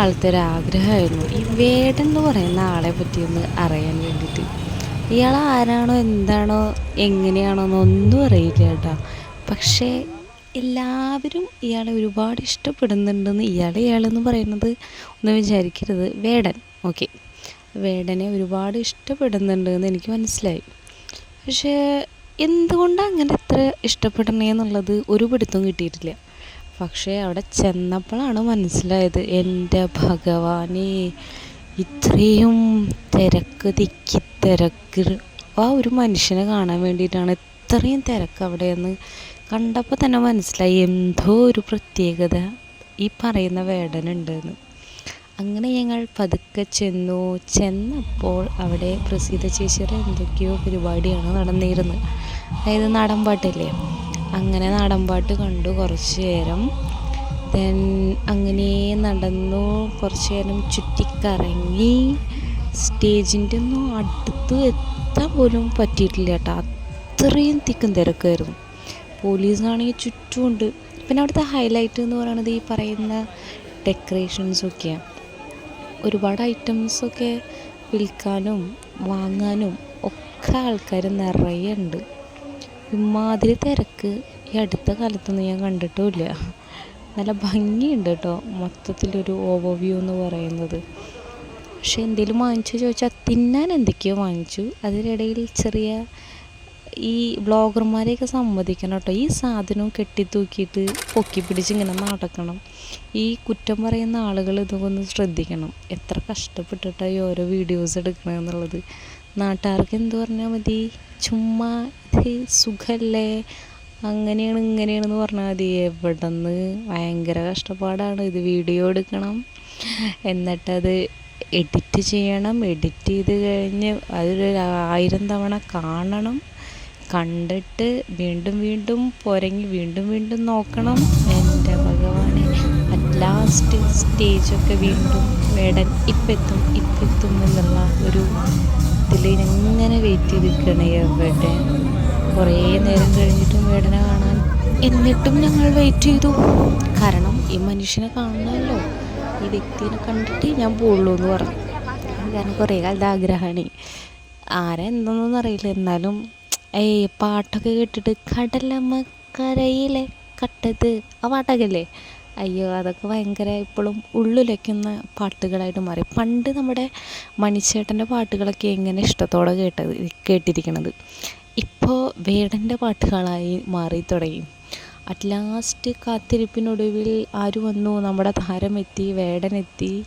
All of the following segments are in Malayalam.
കുറേ നാളത്തെ ഒരു ആഗ്രഹമായിരുന്നു ഈ വേടൻ എന്ന് പറയുന്ന ആളെ പറ്റി ഒന്ന് അറിയാൻ വേണ്ടിയിട്ട്. ഇയാൾ ആരാണോ എന്താണോ എങ്ങനെയാണോ എന്നൊന്നും അറിയില്ല കേട്ടോ. പക്ഷേ എല്ലാവരും ഇയാളെ ഒരുപാട് ഇഷ്ടപ്പെടുന്നുണ്ടെന്ന് ഇയാൾ ഇയാളെന്ന് പറയുന്നത് ഒന്ന് വിചാരിക്കരുത്. വേടൻ ഓക്കെ. വേടനെ ഒരുപാട് ഇഷ്ടപ്പെടുന്നുണ്ട് എന്ന് എനിക്ക് മനസ്സിലായി. പക്ഷേ എന്തുകൊണ്ടാണ് അങ്ങനെ ഇത്ര ഇഷ്ടപ്പെടണേ എന്നുള്ളത് ഒരു പിടുത്തവും കിട്ടിയിട്ടില്ല. പക്ഷേ അവിടെ ചെന്നപ്പോഴാണ് മനസ്സിലായത് എന്റെ ഭഗവാനെ ഇത്രയും തിരക്ക് തിക്കി തിരക്ക് ആ ഒരു മനുഷ്യനെ കാണാൻ വേണ്ടിയിട്ടാണ് ഇത്രയും തിരക്ക് അവിടെയെന്ന് കണ്ടപ്പോൾ തന്നെ മനസ്സിലായി എന്തോ ഒരു പ്രത്യേകത ഈ പറയുന്ന വേടനുണ്ടെന്ന്. അങ്ങനെ ഞങ്ങൾ പതുക്കെ ചെന്നു. ചെന്നപ്പോൾ അവിടെ പ്രസീത ചേച്ചിയുടെ എന്തൊക്കെയോ പരിപാടിയാണ് നടന്നിരുന്നത്. അതായത് നാടൻ പാട്ടില്ലേ അങ്ങനെ നാടൻ പാട്ട് കണ്ടു കുറച്ച് നേരം. ദെൻ അങ്ങനെ നടന്നു കുറച്ച് നേരം ചുറ്റിക്കറങ്ങി സ്റ്റേജിന്റെ ഒന്നും അടുത്ത് എത്താൻ പോലും പറ്റിയിട്ടില്ല കേട്ടോ. അത്രയും തിക്കും തിരക്കായിരുന്നു. പോലീസാണെങ്കിൽ ചുറ്റുമുണ്ട്. പിന്നെ അവിടുത്തെ ഹൈലൈറ്റ് എന്ന് പറയുന്നത് ഈ പറയുന്ന ഡെക്കറേഷൻസൊക്കെയാണ് ഒരുപാട് ഐറ്റംസൊക്കെ വിൽക്കാനും വാങ്ങാനും ഒക്കെ ആൾക്കാർ നിറയെ ഉണ്ട്. ഇമാതിരി തിരക്ക്. ഈ അടുത്ത കാലത്തൊന്നും ഞാൻ കണ്ടിട്ടുമില്ല. നല്ല ഭംഗിയുണ്ട് കേട്ടോ മൊത്തത്തിലൊരു ഓവർവ്യൂ എന്ന് പറയുന്നത്. പക്ഷെ എന്തെങ്കിലും വാങ്ങിച്ചു ചോദിച്ചാൽ തിന്നാൻ എന്തൊക്കെയോ വാങ്ങിച്ചു. അതിനിടയിൽ ചെറിയ ഈ ബ്ലോഗർമാരെയൊക്കെ സമ്മതിക്കണം കേട്ടോ ഈ സാധനം കെട്ടിത്തൂക്കിയിട്ട് പൊക്കി പിടിച്ച് ഇങ്ങനെ നടക്കണം. ഈ കുറ്റം പറയുന്ന ആളുകൾ ഇതൊക്കെ ഒന്ന് ശ്രദ്ധിക്കണം. എത്ര കഷ്ടപ്പെട്ടിട്ടാണ് ഈ ഓരോ വീഡിയോസ് എടുക്കണമെന്നുള്ളത് നാട്ടുകാർക്ക് എന്ത് പറഞ്ഞാൽ മതി? ചുമ്മാ ഇത് സുഖമല്ലേ അങ്ങനെയാണ് ഇങ്ങനെയാണെന്ന് പറഞ്ഞാൽ മതി. എവിടെ നിന്ന് ഭയങ്കര കഷ്ടപ്പാടാണ്. ഇത് വീഡിയോ എടുക്കണം. എന്നിട്ടത് എഡിറ്റ് ചെയ്യണം. എഡിറ്റ് ചെയ്ത് കഴിഞ്ഞ് അതൊരു ആയിരം തവണ കാണണം. കണ്ടിട്ട് വീണ്ടും വീണ്ടും പുരങ്ങി വീണ്ടും വീണ്ടും നോക്കണം. എന്റെ ഭഗവാനെ അറ്റ് ലാസ്റ്റ് സ്റ്റേജൊക്കെ വീണ്ടും വേടൻ ഇപ്പെത്തും ഇപ്പെത്തും എന്നുള്ള ഒരു ഇതിൽ ഇങ്ങനെ വെയിറ്റ് ചെയ്ത് നിൽക്കണേ എവിടെ? കുറേ നേരം കഴിഞ്ഞിട്ടും വേടനെ കാണാൻ. എന്നിട്ടും ഞങ്ങൾ വെയിറ്റ് ചെയ്തു. കാരണം ഈ മനുഷ്യനെ കാണണമല്ലോ. ഈ വ്യക്തിനെ കണ്ടിട്ട് ഞാൻ പോളൂ എന്ന് പറഞ്ഞു. കാരണം കുറേ കാലത്തെ ആഗ്രഹമാണ്. ആരെന്തെന്നൊന്നും അറിയില്ല. എന്നാലും ഏയ് പാട്ടൊക്കെ കേട്ടിട്ട് കടലമ്മക്കരയിലെ കട്ടത് ആ പാട്ടൊക്കെ അല്ലേ? അയ്യോ അതൊക്കെ ഭയങ്കര ഇപ്പോഴും ഉള്ളുലയ്ക്കുന്ന പാട്ടുകളായിട്ട് മാറി. പണ്ട് നമ്മുടെ മണിച്ചേട്ടന്റെ പാട്ടുകളൊക്കെ എങ്ങനെ ഇഷ്ടത്തോടെ കേട്ടത് കേട്ടിരിക്കണത്. ഇപ്പോൾ വേടന്റെ പാട്ടുകളായി മാറി തുടങ്ങി. അറ്റ് ലാസ്റ്റ് കാത്തിരിപ്പിനൊടുവിൽ ആര് വന്നു? നമ്മുടെ താരമെത്തി വേടനെത്തി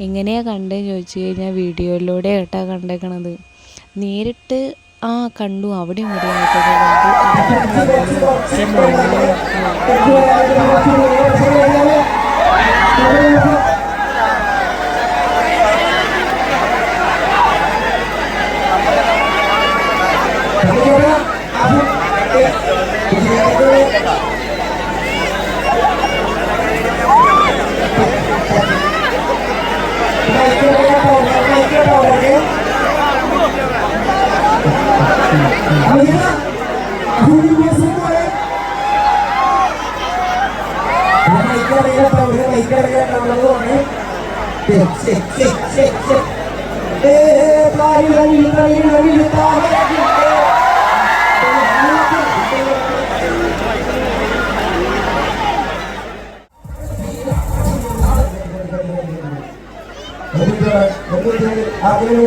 എങ്ങനെയാണ് കണ്ടതെന്ന് ചോദിച്ചു കഴിഞ്ഞാൽ വീഡിയോയിലൂടെ കേട്ടാ കണ്ടേക്കണത്. നേരിട്ട് ആ കണ്ടു. അവിടെ Aku ingin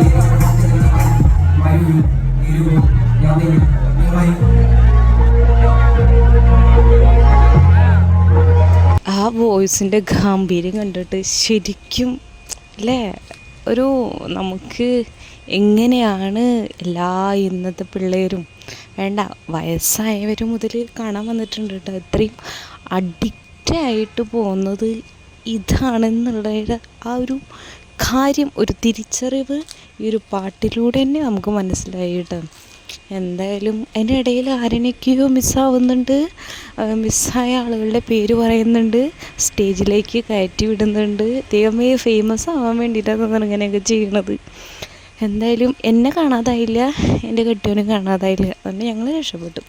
വോയിസിന്റെ ഗാംഭീര്യം കണ്ടിട്ട് ശരിക്കും അല്ലേ ഒരു നമുക്ക് എങ്ങനെയാണ് എല്ലാ ഇന്നത്തെ പിള്ളേരും വേണ്ട വയസ്സായവർ മുതൽ കാണാൻ വന്നിട്ടുണ്ട് കേട്ടോ ഇത്രയും അഡിക്റ്റായിട്ട് പോകുന്നത് ഇതാണെന്നുള്ളതിന്റെ ആ ഒരു കാര്യം ഒരു തിരിച്ചറിവ് ഈ ഒരു പാട്ടിലൂടെ തന്നെ നമുക്ക് മനസ്സിലായി കേട്ടോ എന്തായാലും അതിന്റെ ഇടയിൽ ആരനൊക്കെയോ മിസ്സാവുന്നുണ്ട്. മിസ്സായ ആളുകളുടെ പേര് പറയുന്നുണ്ട്. സ്റ്റേജിലേക്ക് കയറ്റി വിടുന്നുണ്ട്. ദൈവമേ ഫേമസ് ആവാൻ വേണ്ടിയിട്ടാണ് ഇങ്ങനെയൊക്കെ ചെയ്യണത്. എന്തായാലും എന്നെ കാണാതായില്ല. എന്റെ കെട്ടിയവനും കാണാതായില്ല. അതുകൊണ്ട് ഞങ്ങൾ രക്ഷപ്പെട്ടു.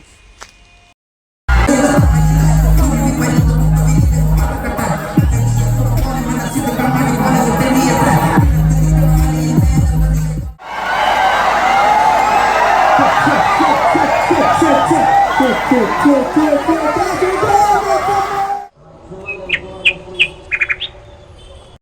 เจ็บเจ็บเจ็บเจ็บเจ็บ